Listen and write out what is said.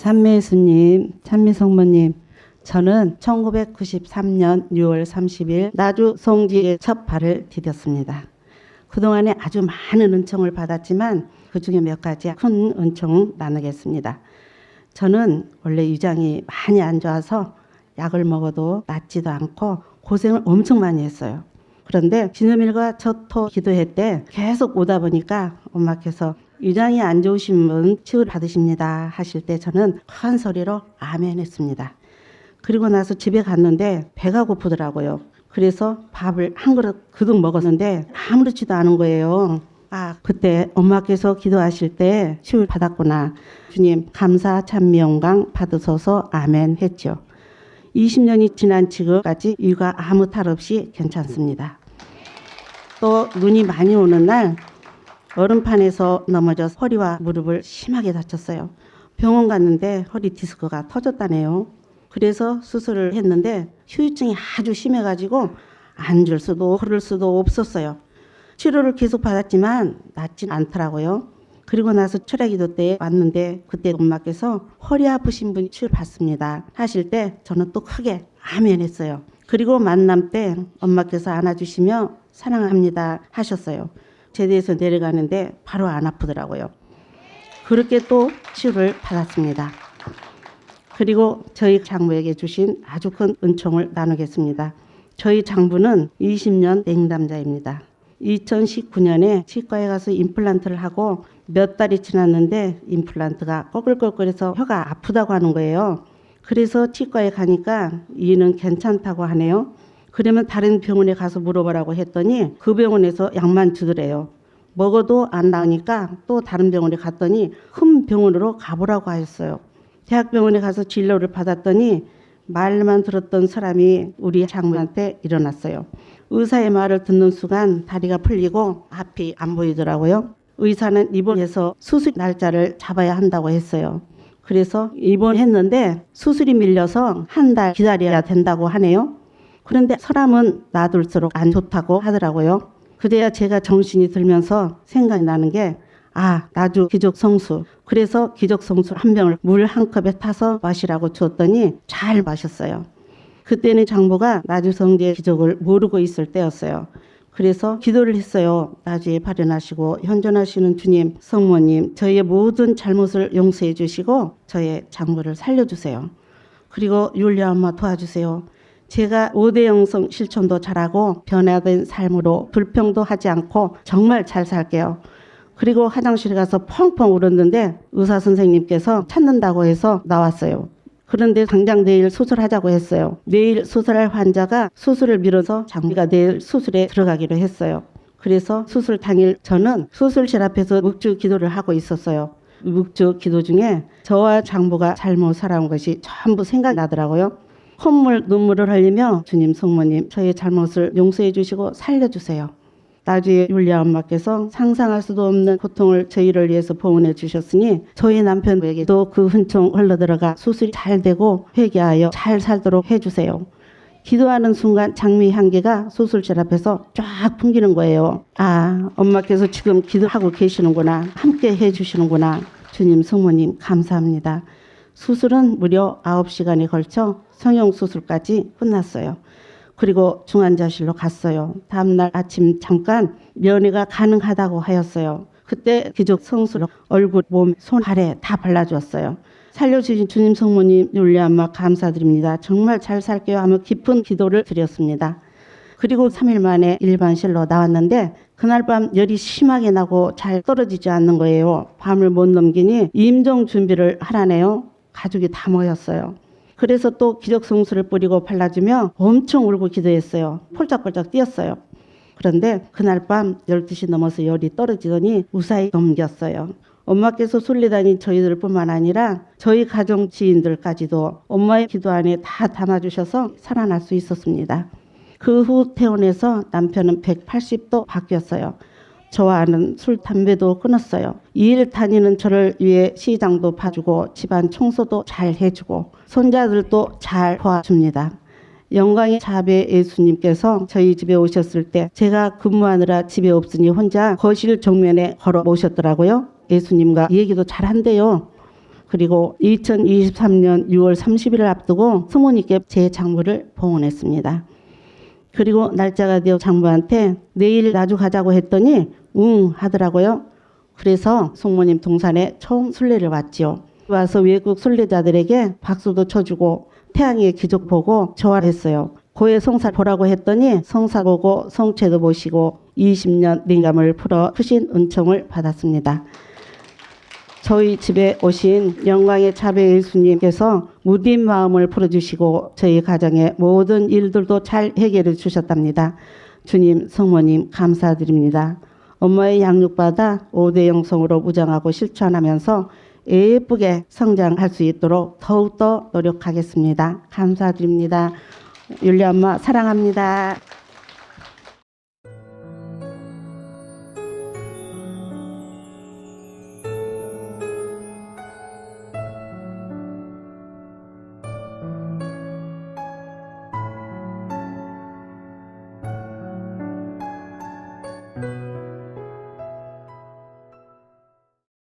찬미 예수님, 찬미 성모님, 저는 1993년 6월 30일 나주 송지에 첫 발을 디뎠습니다. 그동안에 아주 많은 은총을 받았지만 그 중에 몇 가지 큰 은총 나누겠습니다. 저는 원래 위장이 많이 안 좋아서 약을 먹어도 낫지도 않고 고생을 엄청 많이 했어요. 그런데 진음일과 첫 토 기도회 때 계속 오다 보니까 엄마께서 위장이 안 좋으신 분 치유 받으십니다 하실 때 저는 큰 소리로 아멘 했습니다. 그리고 나서 집에 갔는데 배가 고프더라고요. 그래서 밥을 한 그릇 그득 먹었는데 아무렇지도 않은 거예요. 아, 그때 엄마께서 기도하실 때 치유 받았구나. 주님, 감사, 찬미, 영광 받으소서 아멘 했죠. 20년이 지난 지금까지 이가 아무 탈 없이 괜찮습니다. 또 눈이 많이 오는 날 얼음판에서 넘어져서 허리와 무릎을 심하게 다쳤어요. 병원 갔는데 허리 디스크가 터졌다네요. 그래서 수술을 했는데 후유증이 아주 심해가지고 앉을 수도 걸을 수도 없었어요. 치료를 계속 받았지만 낫진 않더라고요. 그리고 나서 철야기도 때 왔는데 그때 엄마께서 허리 아프신 분이 치료 받습니다 하실 때 저는 또 크게 아멘 했어요. 그리고 만남 때 엄마께서 안아주시며 사랑합니다 하셨어요. 제대에서 내려가는데 바로 안 아프더라고요. 그렇게 또 치료를 받았습니다. 그리고 저희 장부에게 주신 아주 큰 은총을 나누겠습니다. 저희 장부는 20년 냉담자입니다. 2019년에 치과에 가서 임플란트를 하고 몇 달이 지났는데 임플란트가 꺼글꺼글해서 혀가 아프다고 하는 거예요. 그래서 치과에 가니까 이는 괜찮다고 하네요. 그러면 다른 병원에 가서 물어보라고 했더니 그 병원에서 약만 주더래요. 먹어도 안 나으니까 또 다른 병원에 갔더니 큰 병원으로 가보라고 하였어요. 대학병원에 가서 진료를 받았더니 말만 들었던 사람이 우리 장모한테 일어났어요. 의사의 말을 듣는 순간 다리가 풀리고 앞이 안 보이더라고요. 의사는 입원해서 수술 날짜를 잡아야 한다고 했어요. 그래서 입원했는데 수술이 밀려서 한 달 기다려야 된다고 하네요. 그런데 사람은 놔둘수록 안 좋다고 하더라고요. 그래야 제가 정신이 들면서 생각이 나는 게 아, 나주 기적 성수. 그래서 기적 성수 한 병을 물 한 컵에 타서 마시라고 주었더니 잘 마셨어요. 그때는 장보가 나주 성지의 기적을 모르고 있을 때였어요. 그래서 기도를 했어요. 나주에 발현하시고 현존하시는 주님, 성모님, 저희의 모든 잘못을 용서해 주시고 저의 장부를 살려주세요. 그리고 율리아 엄마 도와주세요. 제가 5대 영성 실천도 잘하고 변화된 삶으로 불평도 하지 않고 정말 잘 살게요. 그리고 화장실에 가서 펑펑 울었는데 의사 선생님께서 찾는다고 해서 나왔어요. 그런데 당장 내일 수술하자고 했어요. 내일 수술할 환자가 수술을 미뤄서 장비가 내일 수술에 들어가기로 했어요. 그래서 수술 당일 저는 수술실 앞에서 묵주 기도를 하고 있었어요. 묵주 기도 중에 저와 장부가 잘못 살아온 것이 전부 생각나더라고요. 콧물 눈물을 흘리며 주님 성모님 저의 잘못을 용서해 주시고 살려주세요. 나주의 율리아 엄마께서 상상할 수도 없는 고통을 저희를 위해서 봉헌해 주셨으니 저희 남편에게도 그 흔총 흘러들어가 수술이 잘 되고 회개하여 잘 살도록 해주세요. 기도하는 순간 장미 향기가 수술실 앞에서 쫙 풍기는 거예요. 아, 엄마께서 지금 기도하고 계시는구나. 함께 해주시는구나. 주님, 성모님, 감사합니다. 수술은 무려 9시간에 걸쳐 성형수술까지 끝났어요. 그리고 중환자실로 갔어요. 다음날 아침 잠깐 면회가 가능하다고 하였어요. 그때 기적 성수로 얼굴, 몸, 손, 발에 다 발라주었어요. 살려주신 주님 성모님 율리엄마 감사드립니다. 정말 잘 살게요 하며 깊은 기도를 드렸습니다. 그리고 3일 만에 일반실로 나왔는데 그날 밤 열이 심하게 나고 잘 떨어지지 않는 거예요. 밤을 못 넘기니 임종 준비를 하라네요. 가족이 다 모였어요. 그래서 또 기적성수를 뿌리고 발라주며 엄청 울고 기도했어요. 폴짝폴짝 뛰었어요. 그런데 그날 밤 12시 넘어서 열이 떨어지더니 무사히 넘겼어요. 엄마께서 순리다닌 저희들뿐만 아니라 저희 가정 지인들까지도 엄마의 기도 안에 다 담아주셔서 살아날 수 있었습니다. 그 후 퇴원해서 남편은 180도 바뀌었어요. 저와는 술, 담배도 끊었어요. 이일 다니는 저를 위해 시장도 봐주고 집안 청소도 잘 해주고 손자들도 잘 도와줍니다. 영광의 자배 예수님께서 저희 집에 오셨을 때 제가 근무하느라 집에 없으니 혼자 거실 정면에 걸어 모셨더라고요. 예수님과 얘기도 잘 한대요. 그리고 2023년 6월 30일을 앞두고 성모님께 제 장부를 봉헌했습니다. 그리고 날짜가 되어 장부한테 내일 나주 가자고 했더니 응 하더라고요. 그래서 성모님 동산에 처음 순례를 왔지요. 와서 외국 순례자들에게 박수도 쳐주고 태양의 기적 보고 좋아했어요. 고해 성사 보라고 했더니 성사 보고 성체도 보시고 20년 링감을 풀어 크신 은총을 받았습니다. 저희 집에 오신 영광의 자배 예수님께서 무딘 마음을 풀어주시고 저희 가정의 모든 일들도 잘 해결해 주셨답니다. 주님, 성모님 감사드립니다. 엄마의 양육받아 5대 영성으로 무장하고 실천하면서 예쁘게 성장할 수 있도록 더욱더 노력하겠습니다. 감사드립니다. 율리 엄마 사랑합니다.